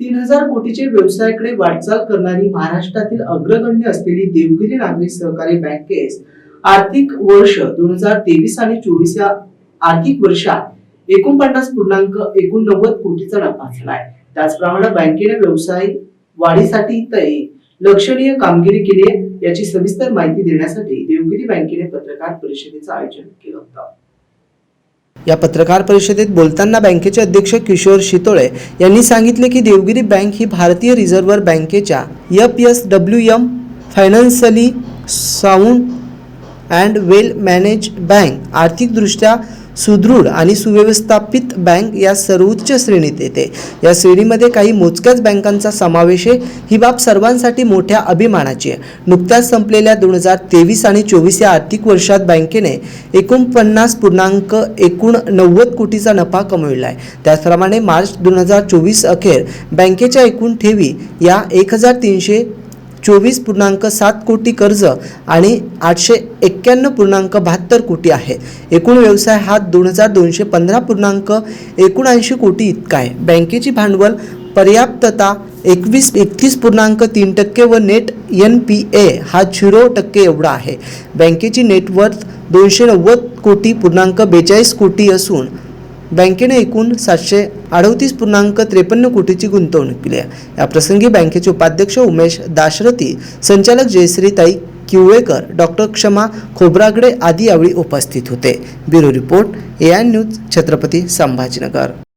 तीन हजार कोटीचे व्यवसायाकडे वाटचाल करणारी महाराष्ट्रातील अग्रगण्य असलेली देवगिरी नागरी सहकारी बँकेस आर्थिक वर्ष दोन हजार तेवीस आणि चोवीस या आर्थिक वर्षात एकोणपन्नास पूर्णांक एकोणनव्वद कोटीचा नफा झालाय. त्याचप्रमाणे बँकेने व्यवसाय वाढीसाठी तरी लक्षणीय कामगिरी केली याची सविस्तर माहिती देण्यासाठी देवगिरी बँकेने पत्रकार परिषदेचं आयोजन केलं होतं. या पत्रकार परिषदेत बोलताना बँकेचे अध्यक्ष किशोर शितोळे यांनी सांगितले की देवगिरी बँक ही भारतीय रिझर्व्ह बँकेच्या F S W M financially sound and well manage bank आर्थिकदृष्ट्या सुदृढ आणि सुव्यवस्थापित बँक या सर्वोच्च श्रेणीत येते. या श्रेणीमध्ये काही मोजक्याच बँकांचा समावेश आहे. ही बाब सर्वांसाठी मोठ्या अभिमानाची आहे. नुकत्याच संपलेल्या दोन हजार तेवीस आणि चोवीस या आर्थिक वर्षात बँकेने एकोणपन्नास पूर्णांक एकोणनव्वद कोटीचा नफा कमविला आहे त्याचप्रमाणे मार्च दोन हजार चोवीस अखेर बँकेच्या एकूण ठेवी या एक हजार तीनशे चोवीस पूर्णांक सात कोटी कर्ज आणि आठशे एक्क्याण्णव पूर्णांक बहात्तर कोटी आहे. एकूण व्यवसाय हा दोन हजार दोनशे पंधरा पूर्णांक एकोणऐंशी कोटी इतका आहे. बँकेची भांडवल पर्याप्तता एकवीस एकतीस पूर्णांक तीन टक्के व नेट एन पी ए हा झिरो टक्के एवढा आहे. बँकेची नेटवर्थ दोनशे नव्वद कोटी पूर्णांक बेचाळीस कोटी असून बँकेने एकूण सातशे अडतीस पूर्णांक त्रेपन्न कोटीची गुंतवणूक केली आहे. या प्रसंगी बँकेचे उपाध्यक्ष उमेश दाशरथी संचालक जयश्रीताई किवळेकर डॉक्टर क्षमा खोब्रागडे आदी यावेळी उपस्थित होते. Bureau report A I news Chhatrapati Sambhajinagar.